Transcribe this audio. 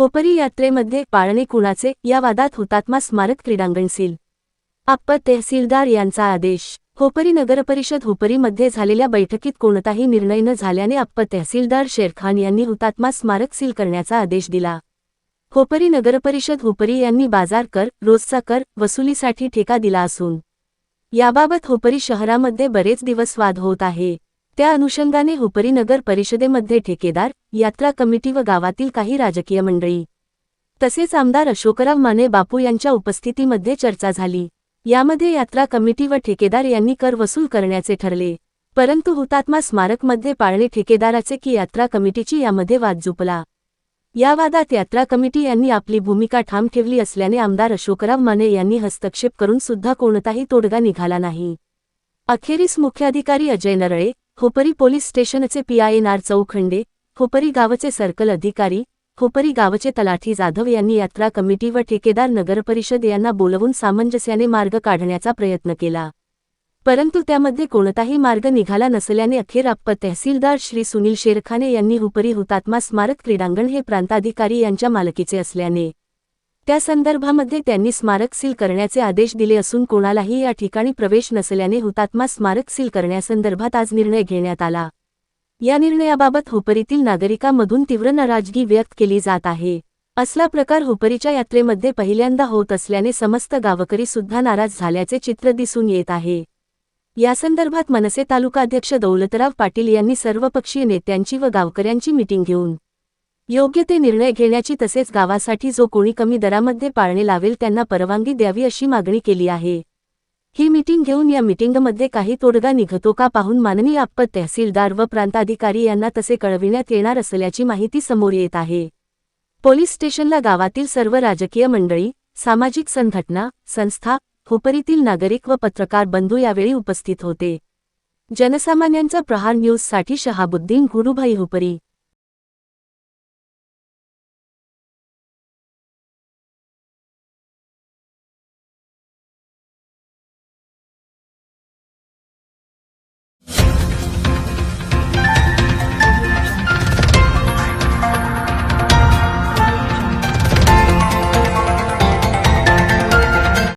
खोपरी यात्रेमध्ये पाळणे कुणाचे? या वादात हुतात्मा स्मारक क्रीडांगण सील. अप्पर तहसीलदार यांचा आदेश. खोपरी नगरपरिषद हुपरीमध्ये झालेल्या बैठकीत कोणताही निर्णय न झाल्याने अप्पर तहसीलदार शेरखान यांनी हुतात्मा स्मारक सील करण्याचा आदेश दिला. खोपरी नगरपरिषद हुपरी यांनी बाजार कर रोजचा कर वसुलीसाठी ठेका दिला असून याबाबत होपरी शहरामध्ये बरेच दिवस वाद होत आहे. त्या अनुषंगाने हुपरी नगर परिषदेमध्ये ठेकेदार यात्रा कमिटी व गावातील काही राजकीय मंडळी तसेच आमदार अशोकराव माने बापू यांच्या उपस्थितीमध्ये चर्चा झाली. यामध्ये यात्रा कमिटी व ठेकेदार यांनी कर वसूल करण्याचे ठरले परंतु हुतात्मा स्मारकमध्ये पाळणे ठेकेदाराचे की यात्रा कमिटीची यामध्ये वाद जुपला. या वादात यात्रा कमिटी यांनी आपली भूमिका ठाम ठेवली असल्याने आमदार अशोकराव माने यांनी हस्तक्षेप करून सुद्धा कोणताही तोडगा निघाला नाही. अखेरीस मुख्याधिकारी अजय नरळे खोपरी पोलीस स्टेशनचे पीआयएनआर चौखंडे खोपरी गावचे सर्कल अधिकारी खोपरी गावचे तलाठी जाधव यांनी यात्रा कमिटी व ठेकेदार नगरपरिषद यांना बोलवून सामंजस्याने मार्ग काढण्याचा प्रयत्न केला. परंतु त्यामध्ये कोणताही मार्ग निघाला नसल्याने अखेर अप्पर तहसीलदार श्री सुनील शेरखाने यांनी हुपरी हुतात्मा स्मारक क्रीडांगण हे प्रांताधिकारी यांच्या मालकीचे असल्याने त्या संदर्भामध्ये त्यांनी स्मारक सील करण्याचे आदेश दिले असून कोणालाही या ठिकाणी प्रवेश नसल्याने हुतात्मा स्मारक सील करण्यासंदर्भात आज निर्णय घेण्यात आला. या निर्णयाबाबत हुपरीतील नागरिकांमधून तीव्र नाराजगी व्यक्त केली जात आहे. असला प्रकार हुपरीच्या यात्रेमध्ये पहिल्यांदा होत असल्याने समस्त गावकरी सुद्धा नाराज झाल्याचे चित्र दिसून येत आहे. यासंदर्भात मनसे तालुकाध्यक्ष दौलतराव पाटील यांनी सर्वपक्षीय नेत्यांची व गावकऱ्यांची मिटिंग घेऊन योग्य ते निर्णय घेण्याची तसेच गावासाठी जो कोणी कमी दरामध्ये पाळणे लावेल त्यांना परवानगी द्यावी अशी मागणी केली आहे. ही मीटिंग घेऊन या मीटिंगमध्ये काही तोडगा निघतो का पाहून माननीय अप्पर तहसीलदार व प्रांताधिकारी यांना तसे कळविण्यात येणार असल्याची माहिती समोर येत आहे. पोलीस स्टेशनला गावातील सर्व राजकीय मंडळी सामाजिक संघटना संस्था हुपरीतील नागरिक व पत्रकार बंधू यावेळी उपस्थित होते. जनसामान्यांचा प्रहार न्यूजसाठी शहाबुद्दीन गुरुभाई हुपरी.